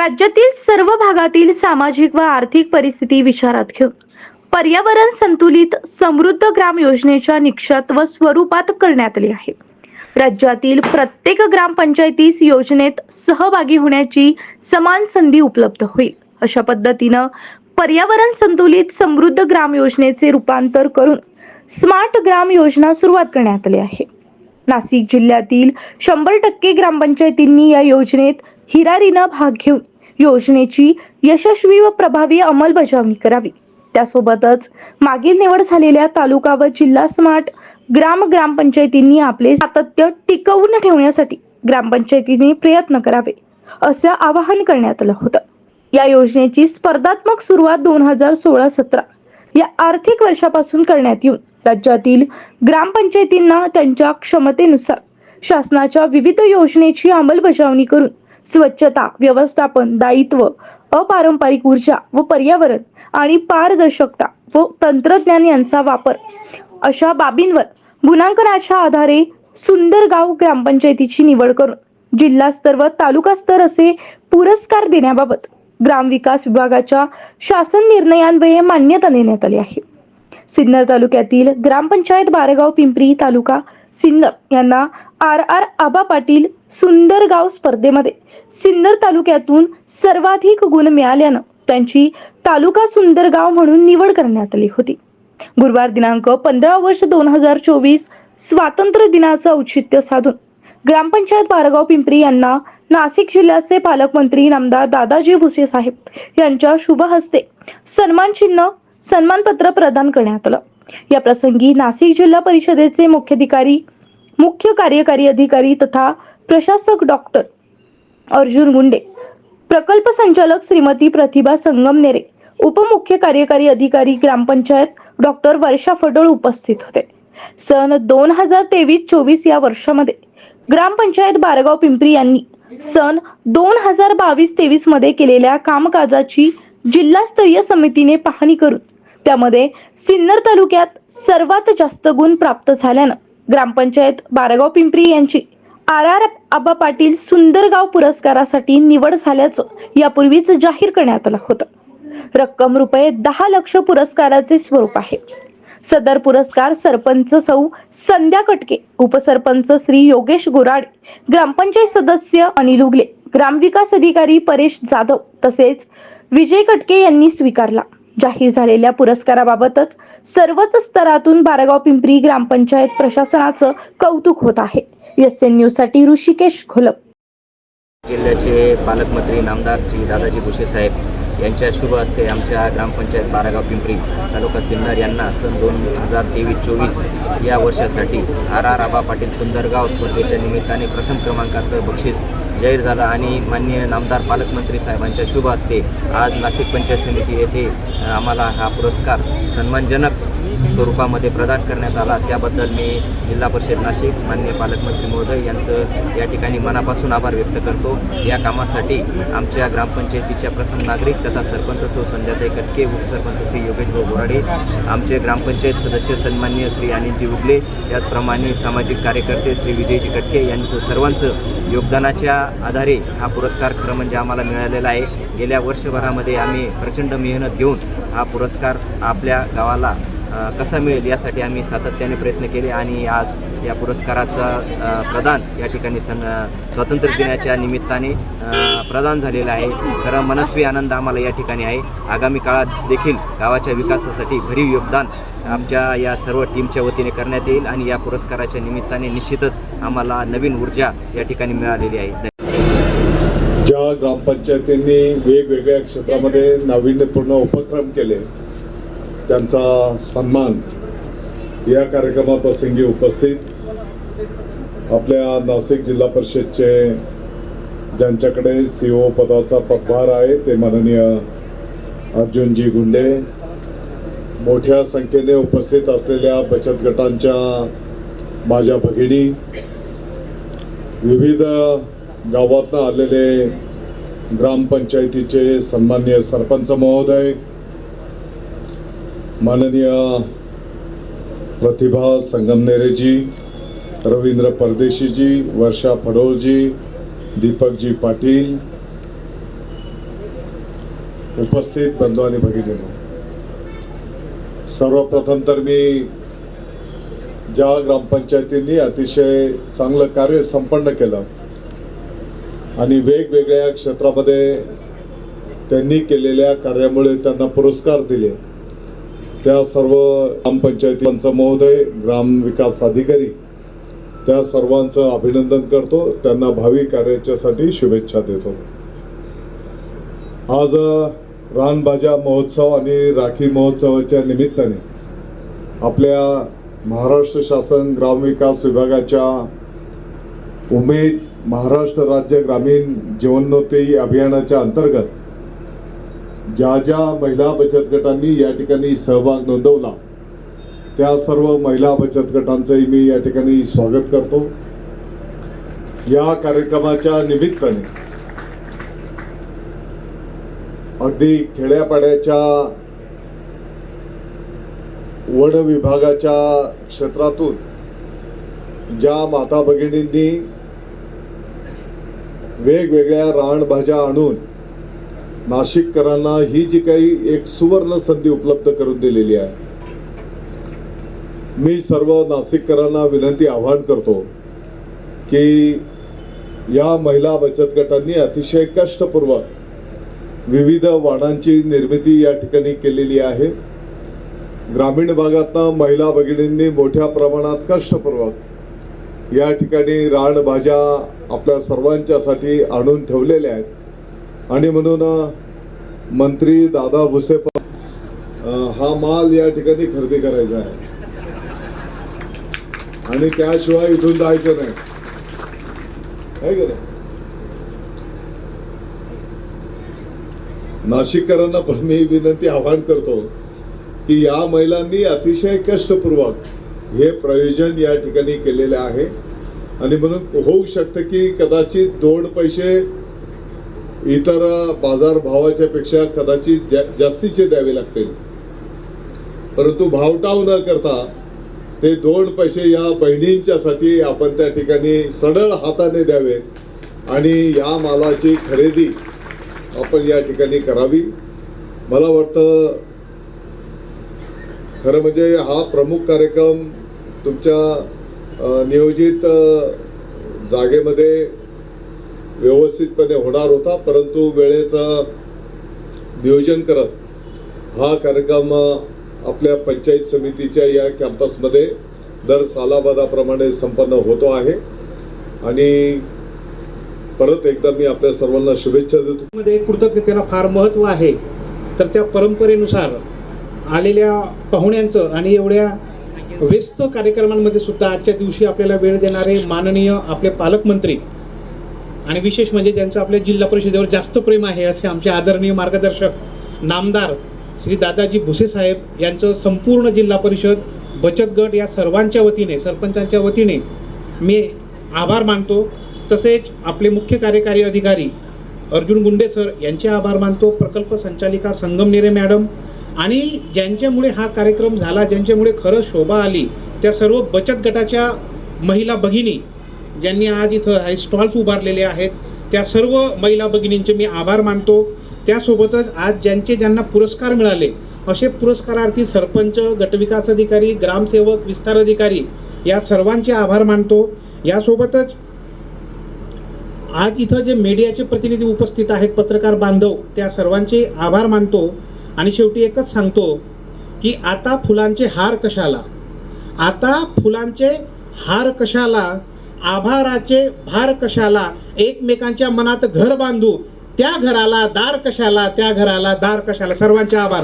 राज्यातील सर्व भागातील सामाजिक व आर्थिक परिस्थिती विचारात घेऊन पर्यावरण संतुलित समृद्ध ग्राम योजनेच्या निक्षात व स्वरूपात करण्यात आली आहे. राज्यातील प्रत्येक ग्रामपंचायतीस योजनेत सहभागी होण्याची समान संधी उपलब्ध होईल. अशा पद्धतीनं पर्यावरण संतुलित समृद्ध ग्राम योजनेचे रूपांतर करून स्मार्ट ग्राम योजना सुरुवात करण्यात आली आहे. नाशिक जिल्ह्यातील शंभर टक्के ग्रामपंचायतींनी या योजनेत हिरारीनं भाग घेऊन योजनेची यशस्वी व प्रभावी अंमलबजावणी करावी. त्यासोबतच मागील निवड झालेल्या तालुका व जिल्हा स्मार्ट ग्राम ग्रामपंचायतींनी आपले सातत्य टिकवून ठेवण्यासाठी ग्रामपंचायतींनी प्रयत्न करावे असं आवाहन करण्यात आलं होतं. या योजनेची स्पर्धात्मक सुरुवात दोन हजार सोळा सतरा या आर्थिक वर्षापासून करण्यात येऊन राज्यातील ग्रामपंचायतींना त्यांच्या क्षमतेनुसार शासनाच्या विविध योजनेची अंमलबजावणी करून स्वच्छता व्यवस्थापन दायित्व अपारंपरिक ऊर्जा व पर्यावरण आणि पारदर्शकता व तंत्रज्ञान यांचा वापर. अशा बाबींवर गुणांकनाच्या आधारे सुंदर गाव ग्रामपंचायतीची निवड करून जिल्हा स्तर व तालुका स्तर असे पुरस्कार देण्याबाबत ग्रामविकास विभागाच्या शासन निर्णयान्वये मान्यता देण्यात आली आहे. सिन्नर तालुक्यातील ग्रामपंचायत बारेगाव पिंपरी तालुका सिन्नर यांना आर आर आबा पाटील सुंदर गाव स्पर्धेमध्ये सिन्नर तालुक्यातून सर्वाधिक गुण मिळाल्यानं त्यांची तालुका सुंदर गाव म्हणून निवड करण्यात आली होती. गुरुवार दिनांक पंधरा ऑगस्ट दोन हजार चोवीस स्वातंत्र्य दिनाचं औचित्य साधून ग्रामपंचायत बारगाव पिंपरी यांना नाशिक जिल्ह्याचे पालकमंत्री नामदार दादाजी भुसे साहेब यांच्या शुभ हस्ते सन्मान चिन्ह सन्मानपत्र प्रदान करण्यात आलं. या प्रसंगी नाशिक जिल्हा परिषदेचे मुख्याधिकारी मुख्य कार्यकारी अधिकारी तथा प्रशासक डॉक्टर अर्जुन गुंडे प्रकल्प संचालक श्रीमती प्रतिभा संगमनेरे उपमुख्य कार्यकारी अधिकारी ग्रामपंचायत डॉक्टर वर्षा फडोळ उपस्थित होते. सन दोन हजार तेवीस चोवीस या वर्षामध्ये ग्रामपंचायत बारगाव पिंपरी यांनी सन दोन हजार बावीस तेवीसमध्ये केलेल्या कामकाजाची जिल्हास्तरीय समितीने पाहणी करून त्यामध्ये सिन्नर तालुक्यात सर्वात जास्त गुण प्राप्त झाल्यानं ग्रामपंचायत बारगाव पिंपरी यांची आर आर आबा पाटील सुंदरगाव पुरस्कारासाठी निवड झाल्याचं यापूर्वीच जाहीर करण्यात आलं होतं. रक्कम रुपये दहा लक्ष पुरस्काराचे स्वरूप आहे. सदर पुरस्कार सरपंच सौ संध्या कटके उपसरपंच श्री योगेश गोराडे ग्रामपंचायत सदस्य अनिल उगले ग्रामविकास अधिकारी परेश जाधव तसेच विजय कटके यांनी स्वीकारला. जाहीर झालेल्या पुरस्काराबाबतच सर्वच स्तरातून बारगाव पिंपरी ग्रामपंचायत प्रशासनाचं कौतुक होत आहे. एस एन न्यूजसाठी ऋषिकेश घोलप जिल्ह्याचे पालकमंत्री नामदार श्री दादाजी भुसे साहेब यांच्या शुभ हस्ते आमच्या ग्रामपंचायत बारागाव पिंपरी तालुका सिन्नर यांना सन दोन हजार तेवीस चोवीस या वर्षासाठी आर आर आबा पाटील सुंदरगाव स्पर्धेच्या निमित्ताने प्रथम क्रमांकाचं बक्षीस जाहीर झालं आणि माननीय नामदार पालकमंत्री साहेबांच्या शुभ हस्ते आज नाशिक पंचायत समिती येथे आम्हाला हा पुरस्कार सन्मानजनक स्वरूपामध्ये प्रदान करण्यात आला. त्याबद्दल मी जिल्हा परिषद नाशिक माननीय पालकमंत्री महोदय यांचं या ठिकाणी मनापासून आभार व्यक्त करतो. या कामासाठी आमच्या ग्रामपंचायतीच्या प्रथम नागरिक तथा सरपंच सौ संध्याताई कटके उपसरपंच श्री योगेश भाऊ बोराडे आमचे ग्रामपंचायत सदस्य सन्मान्य श्री अनिलजी उगले त्याचप्रमाणे सामाजिक कार्यकर्ते श्री विजयजी कटके यांचं सर्वांचं योगदानाच्या आधारे हा पुरस्कार खरं म्हणजे आम्हाला मिळालेला आहे. गेल्या वर्षभरामध्ये आम्ही प्रचंड मेहनत घेऊन हा पुरस्कार आपल्या गावाला कसा मिळेल यासाठी आम्ही सातत्याने प्रयत्न केले आणि आज या पुरस्काराचं प्रदान या ठिकाणी सन स्वातंत्र्य दिनाच्या निमित्ताने प्रदान झालेलं आहे. खरं मनस्वी आनंद आम्हाला या ठिकाणी आहे. आगामी काळात देखील गावाच्या विकासासाठी भरीव योगदान आमच्या या सर्व टीमच्या वतीने करण्यात येईल आणि या पुरस्काराच्या निमित्ताने निश्चितच आम्हाला नवीन ऊर्जा या ठिकाणी मिळालेली आहे. ज्या ग्रामपंचायतींनी वेगवेगळ्या क्षेत्रामध्ये नाविन्यपूर्ण उपक्रम केले त्यांचा सन्मान या कार्यक्रमाप्रसंगी उपस्थित आपल्या नाशिक जिल्हा परिषदचे ज्यांच्याकडे सी ओ पदाचा पदभार आहे ते माननीय अर्जुनजी गुंडे मोठ्या संख्येने उपस्थित असलेल्या बचत गटांच्या माझ्या भगिनी विविध गावातनं आलेले ग्रामपंचायतीचे सन्मान्य सरपंच महोदय माननीय प्रतिभा संगमनेरेजी रवींद्र परदेशीजी वर्षा फडोळजी दीपकजी पाटील उपस्थित बंधू आणि भगिनी सर्वप्रथम तर मी ज्या ग्रामपंचायतींनी अतिशय चांगलं कार्य संपन्न केलं आणि वेगवेगळ्या क्षेत्रामध्ये त्यांनी केलेल्या कार्यामुळे त्यांना पुरस्कार दिले त्या सर्व ग्रामपंचायती पंच महोदय ग्रामविकास अधिकारी त्या सर्वांचं अभिनंदन करतो. त्यांना भावी कार्याच्यासाठी शुभेच्छा देतो. आज रानबाजा रानभाज्या महोत्सव आणि राखी महोत्सवाच्या निमित्ताने आपल्या महाराष्ट्र शासन ग्रामविकास विभागाच्या उमेद महाराष्ट्र राज्य ग्रामीण जीवनोन्नती अभियानाच्या अंतर्गत ज्या ज्या महिला बचत गटांनी या ठिकाणी सहभाग नोंदवला त्या सर्व महिला बचत गटांचंही मी या ठिकाणी स्वागत करतो. या कार्यक्रमाच्या निमित्ताने अगदी खेड्यापाड्याच्या वन विभागाच्या क्षेत्रातून ज्या माता भगिनींनी वेगवेगळ्या रानभाज्या आणून नाशिककरांना ही जी काही एक सुवर्ण संधी उपलब्ध करून दिलेली आहे. मी सर्व नाशिककरांना विनंती आवाहन करतो की या महिला बचत गटांनी अतिशय कष्टपूर्वक विविध वाणांची निर्मिती या ठिकाणी केलेली आहे. ग्रामीण भागातनं महिला भगिनींनी मोठ्या प्रमाणात कष्टपूर्वक या ठिकाणी रानभाज्या आपल्या सर्वांच्यासाठी आणून ठेवलेल्या आहेत. आणि म्हणून मंत्री दादा भुसे हा माल या ठिकाणी खरेदी करायचा आहे. आणि त्याशिवाय इथून जायचं नाही. आहे का नाशिककरांना पण मी विनंती आवाहन करतो की या महिलांनी अतिशय कष्टपूर्वक हे प्रयोजन या ठिकाणी केलेले आहे. आणि म्हणून होऊ शकतं की कदाचित दोन पैसे इतर बाजार भावाच्या पेक्षा कदाचित जा- जास्तीचे द्यावे लागतील. परंतु भावटाव न करता ते दोन पैसे या बहिणींच्यासाठी आपण त्या ठिकाणी सडळ हाताने द्यावेत आणि या मालाची खरेदी आपण या ठिकाणी करावी. मला वाटतं खरं म्हणजे हा प्रमुख कार्यक्रम तुमच्या नियोजित जागेमध्ये व्यवस्थितपणे होणार होता परंतु वेळेचं नियोजन करत हा कार्यक्रम आपल्या पंचायत समितीच्या या कॅम्पसमध्ये दर सालाबादाप्रमाणे संपन्न होतो आहे. आणि परत एकदा मी आपल्या सर्वांना शुभेच्छा देतो. मध्ये कृतज्ञतेला फार महत्त्व आहे. तर त्या परंपरेनुसार आलेल्या पाहुण्यांचं आणि एवढ्या व्यस्त कार्यक्रमांमध्ये सुद्धा आजच्या दिवशी आपल्याला वेळ देणारे माननीय आपले पालकमंत्री आणि विशेष म्हणजे ज्यांचं आपल्या जिल्हा परिषदेवर जास्त प्रेम आहे असे आमचे आदरणीय मार्गदर्शक नामदार श्री दादाजी भुसे साहेब यांचं संपूर्ण जिल्हा परिषद बचत गट या सर्वांच्या वतीने सरपंचांच्या वतीने मी आभार मानतो. तसेच आपले मुख्य कार्यकारी अधिकारी अर्जुन गुंडे सर यांचे आभार मानतो. प्रकल्प संचालिका संगमनेरे मॅडम आणि ज्यांच्यामुळे हा कार्यक्रम झाला ज्यांच्यामुळे खरं शोभा आली त्या सर्व बचत गटाच्या महिला भगिनी ज्यांनी आज इथं हे स्टॉल्स उभारलेले आहेत त्या सर्व महिला भगिनींचे मी आभार मानतो. त्यासोबतच आज ज्यांचे ज्यांना पुरस्कार मिळाले असे पुरस्कारार्थी सरपंच गटविकास अधिकारी ग्रामसेवक विस्तार अधिकारी या सर्वांचे आभार मानतो. यासोबतच आज इथं जे मीडियाचे प्रतिनिधी उपस्थित आहेत पत्रकार बांधव त्या सर्वांचे आभार मानतो. आणि शेवटी एकच सांगतो की आता फुलांचे हार कशाला? आता फुलांचे हार कशाला? आभाराचे भार कशाला? एकमेकांच्या मनात घर बांधू. त्या घराला दार कशाला? त्या घराला दार कशाला? सर्वांचे आभार.